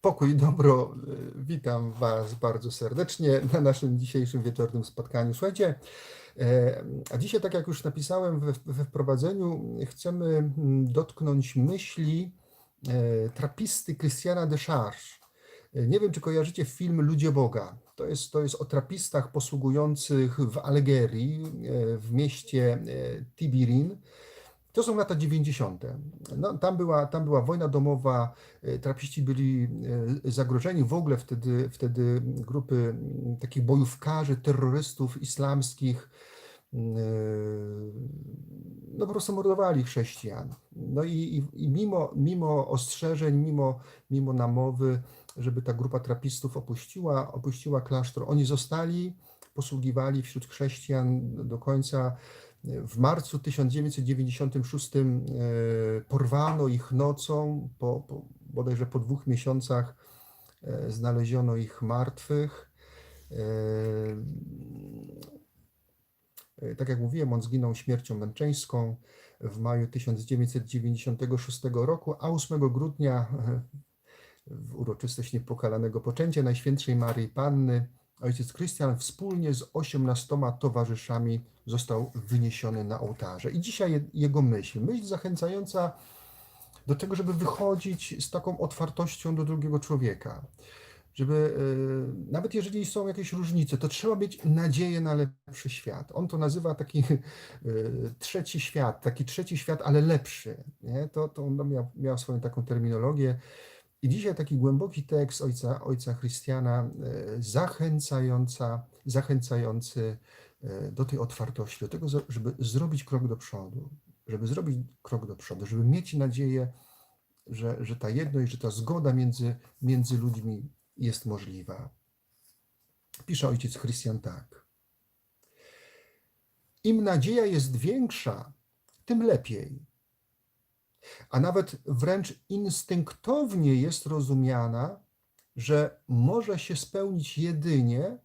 Pokój, dobro, y, witam Was bardzo serdecznie na naszym dzisiejszym wieczornym spotkaniu. Słuchajcie, e, a dzisiaj, tak jak już napisałem we, wprowadzeniu, chcemy mm, dotknąć myśli e, trapisty Christiana de Charge. E, Nie wiem, czy kojarzycie film Ludzie Boga. To jest, to jest o trapistach posługujących w Algierii, e, w mieście Tibirin. To są lata 90. No, tam, była, tam była wojna domowa, e, trapiści byli e, zagrożeni, w ogóle wtedy, wtedy grupy mm, takich bojówkarzy, terrorystów islamskich, e, no po prostu mordowali chrześcijan. No i, i, i mimo, mimo ostrzeżeń, mimo, mimo namowy, żeby ta grupa trapistów opuściła, opuściła klasztor, oni zostali, posługiwali wśród chrześcijan do końca w marcu 1996 e, porwano ich nocą, po, po, bodajże po dwóch miesiącach e, znaleziono ich martwych. E, Tak jak mówiłem, on zginął śmiercią męczeńską w maju 1996 roku, a 8 grudnia w uroczystość niepokalanego poczęcia Najświętszej Maryi Panny ojciec Krystian wspólnie z osiemnastoma towarzyszami został wyniesiony na ołtarze. I dzisiaj je- jego myśl, myśl zachęcająca do tego, żeby wychodzić z taką otwartością do drugiego człowieka. Żeby, e, nawet jeżeli są jakieś różnice, to trzeba mieć nadzieję na lepszy świat. On to nazywa taki e, trzeci świat, taki trzeci świat, ale lepszy. Nie? To, to on miał, miał swoją taką terminologię. I dzisiaj taki głęboki tekst ojca, ojca Chrystiana, e, zachęcająca, zachęcający e, do tej otwartości, do tego, żeby zrobić krok do przodu, żeby zrobić krok do przodu, żeby mieć nadzieję, że, że ta jedność, że ta zgoda między, między ludźmi jest możliwa. Pisze ojciec Chrystian tak. Im nadzieja jest większa, tym lepiej a nawet wręcz instynktownie jest rozumiana, że może się spełnić jedynie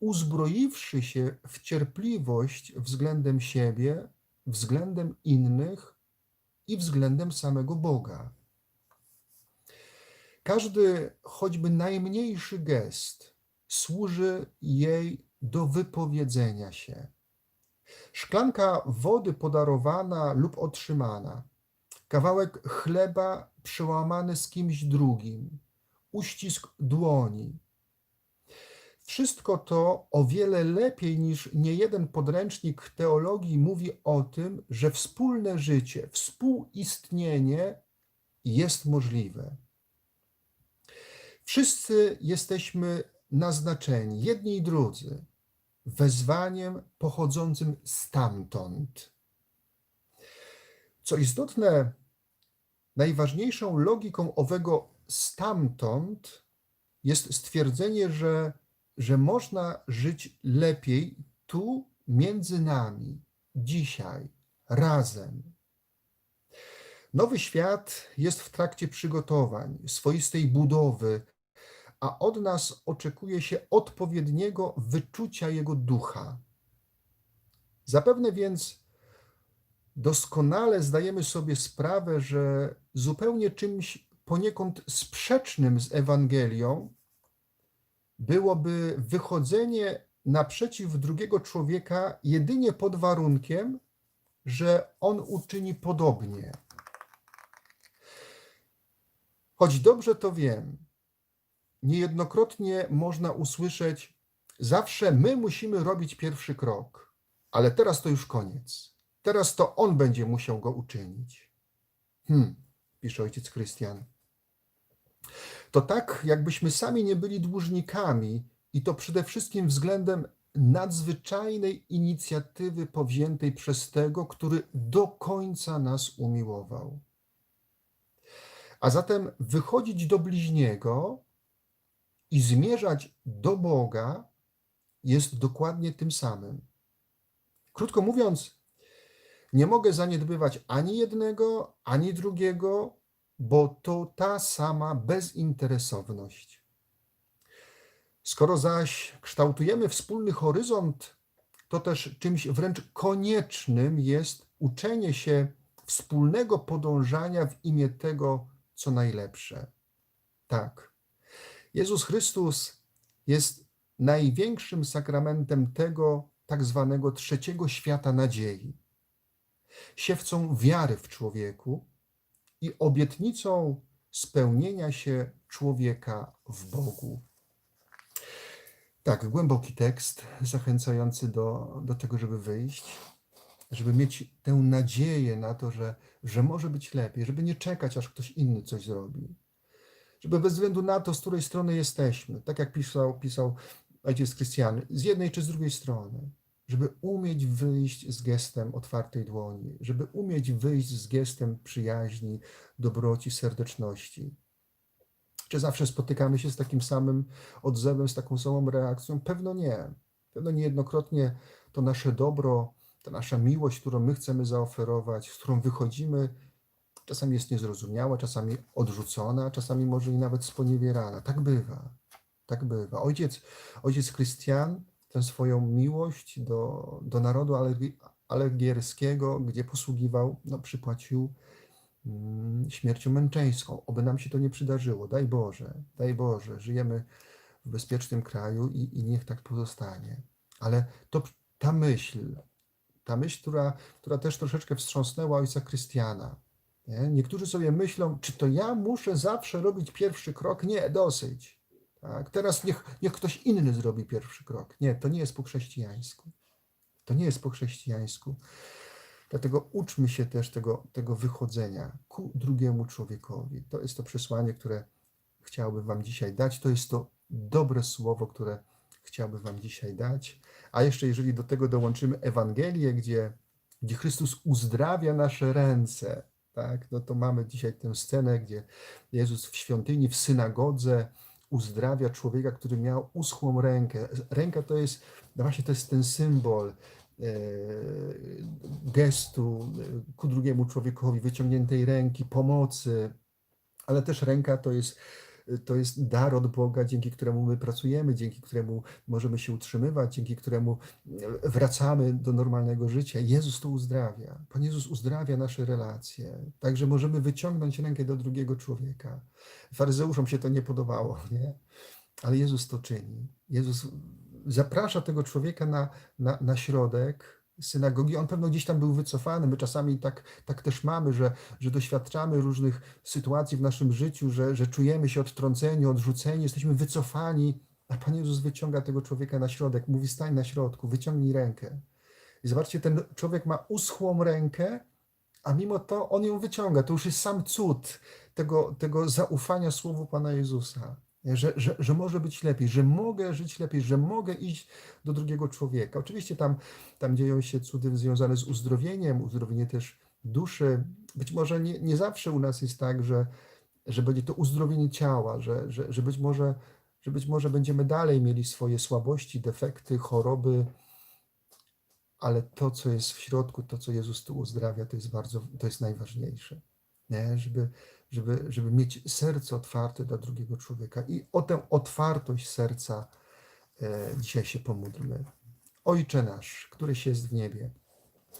uzbroiwszy się w cierpliwość względem siebie, względem innych i względem samego Boga. Każdy, choćby najmniejszy gest, służy jej do wypowiedzenia się. Szklanka wody podarowana lub otrzymana, kawałek chleba przełamany z kimś drugim, uścisk dłoni. Wszystko to o wiele lepiej niż niejeden podręcznik teologii mówi o tym, że wspólne życie, współistnienie jest możliwe. Wszyscy jesteśmy naznaczeni, jedni i drudzy, wezwaniem pochodzącym stamtąd. Co istotne, najważniejszą logiką owego stamtąd jest stwierdzenie, że, że można żyć lepiej tu między nami, dzisiaj, razem. Nowy świat jest w trakcie przygotowań, swoistej budowy, a od nas oczekuje się odpowiedniego wyczucia jego ducha. Zapewne więc doskonale zdajemy sobie sprawę, że zupełnie czymś poniekąd sprzecznym z Ewangelią byłoby wychodzenie naprzeciw drugiego człowieka jedynie pod warunkiem, że on uczyni podobnie. Choć dobrze to wiem, niejednokrotnie można usłyszeć: Zawsze my musimy robić pierwszy krok, ale teraz to już koniec. Teraz to on będzie musiał go uczynić. Hmm, pisze ojciec Krystian. To tak, jakbyśmy sami nie byli dłużnikami, i to przede wszystkim względem nadzwyczajnej inicjatywy powziętej przez tego, który do końca nas umiłował. A zatem wychodzić do bliźniego i zmierzać do Boga jest dokładnie tym samym. Krótko mówiąc, nie mogę zaniedbywać ani jednego, ani drugiego, bo to ta sama bezinteresowność. Skoro zaś kształtujemy wspólny horyzont, to też czymś wręcz koniecznym jest uczenie się wspólnego podążania w imię tego, co najlepsze. Tak. Jezus Chrystus jest największym sakramentem tego tak zwanego trzeciego świata nadziei, siewcą wiary w człowieku i obietnicą spełnienia się człowieka w Bogu. Tak, głęboki tekst, zachęcający do, do tego, żeby wyjść, żeby mieć tę nadzieję na to, że, że może być lepiej, żeby nie czekać, aż ktoś inny coś zrobi. Żeby bez względu na to, z której strony jesteśmy, tak jak pisał, pisał ojciec Krystian, z jednej czy z drugiej strony, żeby umieć wyjść z gestem otwartej dłoni, żeby umieć wyjść z gestem przyjaźni, dobroci, serdeczności. Czy zawsze spotykamy się z takim samym odzewem, z taką samą reakcją? Pewno nie. Pewno niejednokrotnie to nasze dobro, ta nasza miłość, którą my chcemy zaoferować, z którą wychodzimy, czasami jest niezrozumiała, czasami odrzucona, czasami może i nawet sponiewierana. Tak bywa. Tak bywa. Ojciec, ojciec Krystian tę swoją miłość do, do narodu alegierskiego, gdzie posługiwał, no, przypłacił mm, śmiercią męczeńską. Oby nam się to nie przydarzyło. Daj Boże, daj Boże. Żyjemy w bezpiecznym kraju i, i niech tak pozostanie. Ale to, ta myśl, ta myśl, która, która też troszeczkę wstrząsnęła ojca Krystiana. Nie? Niektórzy sobie myślą, czy to ja muszę zawsze robić pierwszy krok? Nie, dosyć. Tak? Teraz niech, niech ktoś inny zrobi pierwszy krok. Nie, to nie jest po chrześcijańsku. To nie jest po chrześcijańsku. Dlatego uczmy się też tego, tego wychodzenia ku drugiemu człowiekowi. To jest to przesłanie, które chciałbym Wam dzisiaj dać. To jest to dobre słowo, które chciałbym Wam dzisiaj dać. A jeszcze, jeżeli do tego dołączymy Ewangelię, gdzie, gdzie Chrystus uzdrawia nasze ręce, tak, no to mamy dzisiaj tę scenę, gdzie Jezus w świątyni, w synagodze uzdrawia człowieka, który miał uschłą rękę. Ręka to jest, no właśnie to jest ten symbol e, gestu e, ku drugiemu człowiekowi, wyciągniętej ręki, pomocy, ale też ręka to jest, to jest dar od Boga, dzięki któremu my pracujemy, dzięki któremu możemy się utrzymywać, dzięki któremu wracamy do normalnego życia. Jezus to uzdrawia. Pan Jezus uzdrawia nasze relacje, także możemy wyciągnąć rękę do drugiego człowieka. Faryzeuszom się to nie podobało, nie? ale Jezus to czyni. Jezus zaprasza tego człowieka na, na, na środek synagogi. On pewno gdzieś tam był wycofany. My czasami tak, tak też mamy, że, że doświadczamy różnych sytuacji w naszym życiu, że, że czujemy się odtrąceni, odrzuceni, jesteśmy wycofani, a Pan Jezus wyciąga tego człowieka na środek, mówi stań na środku, wyciągnij rękę. I zobaczcie, ten człowiek ma uschłą rękę, a mimo to on ją wyciąga. To już jest sam cud tego, tego zaufania słowu Pana Jezusa. Że, że, że może być lepiej, że mogę żyć lepiej, że mogę iść do drugiego człowieka. Oczywiście tam, tam dzieją się cudy związane z uzdrowieniem, uzdrowienie też duszy. Być może nie, nie zawsze u nas jest tak, że, że będzie to uzdrowienie ciała, że, że, że, być może, że być może będziemy dalej mieli swoje słabości, defekty, choroby, ale to, co jest w środku, to, co Jezus tu uzdrawia, to jest bardzo, to jest najważniejsze. Nie? Żeby, żeby, żeby mieć serce otwarte dla drugiego człowieka. I o tę otwartość serca e, dzisiaj się pomódlmy. Ojcze nasz, któryś jest w niebie,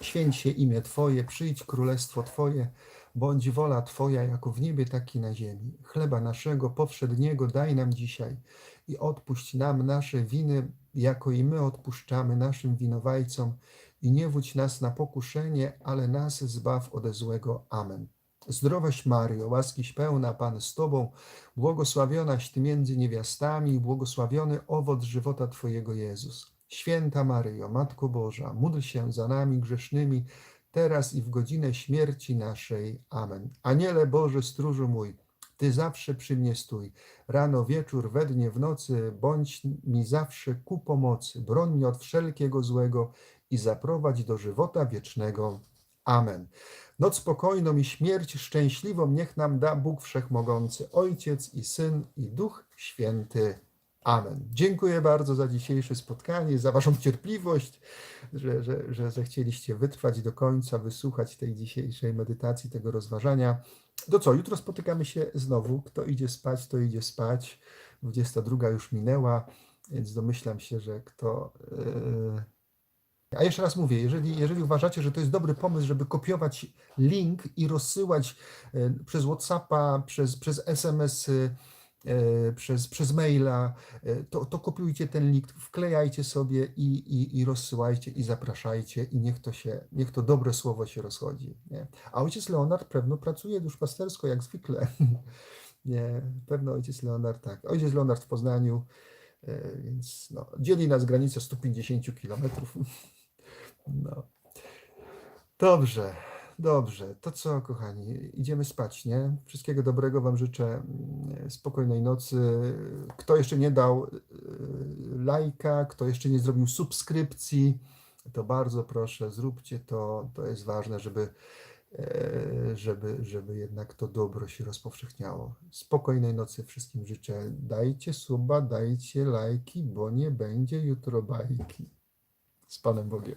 święć się imię Twoje, przyjdź królestwo Twoje, bądź wola Twoja, jako w niebie, tak i na ziemi. Chleba naszego powszedniego daj nam dzisiaj i odpuść nam nasze winy, jako i my odpuszczamy naszym winowajcom. I nie wódź nas na pokuszenie, ale nas zbaw ode złego. Amen. Zdrowaś Maryjo, łaskiś pełna, Pan z Tobą, błogosławionaś Ty między niewiastami błogosławiony owoc żywota Twojego Jezus. Święta Maryjo, Matko Boża, módl się za nami grzesznymi, teraz i w godzinę śmierci naszej. Amen. Aniele Boży, stróżu mój, Ty zawsze przy mnie stój, rano, wieczór, we dnie, w nocy, bądź mi zawsze ku pomocy, broń mnie od wszelkiego złego i zaprowadź do żywota wiecznego. Amen. Noc spokojną i śmierć szczęśliwą niech nam da Bóg Wszechmogący, Ojciec i Syn i Duch Święty. Amen. Dziękuję bardzo za dzisiejsze spotkanie, za Waszą cierpliwość, że, że, że zechcieliście wytrwać do końca, wysłuchać tej dzisiejszej medytacji, tego rozważania. Do co? Jutro spotykamy się znowu. Kto idzie spać, to idzie spać. 22 już minęła, więc domyślam się, że kto. Yy... A jeszcze raz mówię, jeżeli, jeżeli uważacie, że to jest dobry pomysł, żeby kopiować link i rozsyłać e, przez WhatsAppa, przez, przez SMS-y, e, przez, przez maila, e, to, to kopiujcie ten link, wklejajcie sobie i, i, i rozsyłajcie i zapraszajcie i niech to się, niech to dobre słowo się rozchodzi. Nie? A ojciec Leonard pewno pracuje duszpastersko, jak zwykle. Nie, pewno ojciec Leonard tak. Ojciec Leonard w Poznaniu, więc no, dzieli nas granica 150 kilometrów. No. Dobrze, dobrze. To co, kochani, idziemy spać, nie? Wszystkiego dobrego Wam życzę, mm, spokojnej nocy. Kto jeszcze nie dał y, lajka, kto jeszcze nie zrobił subskrypcji, to bardzo proszę, zróbcie to. To jest ważne, żeby, e, żeby, żeby jednak to dobro się rozpowszechniało. Spokojnej nocy wszystkim życzę. Dajcie suba, dajcie lajki, bo nie będzie jutro bajki. Z Panem Bogiem.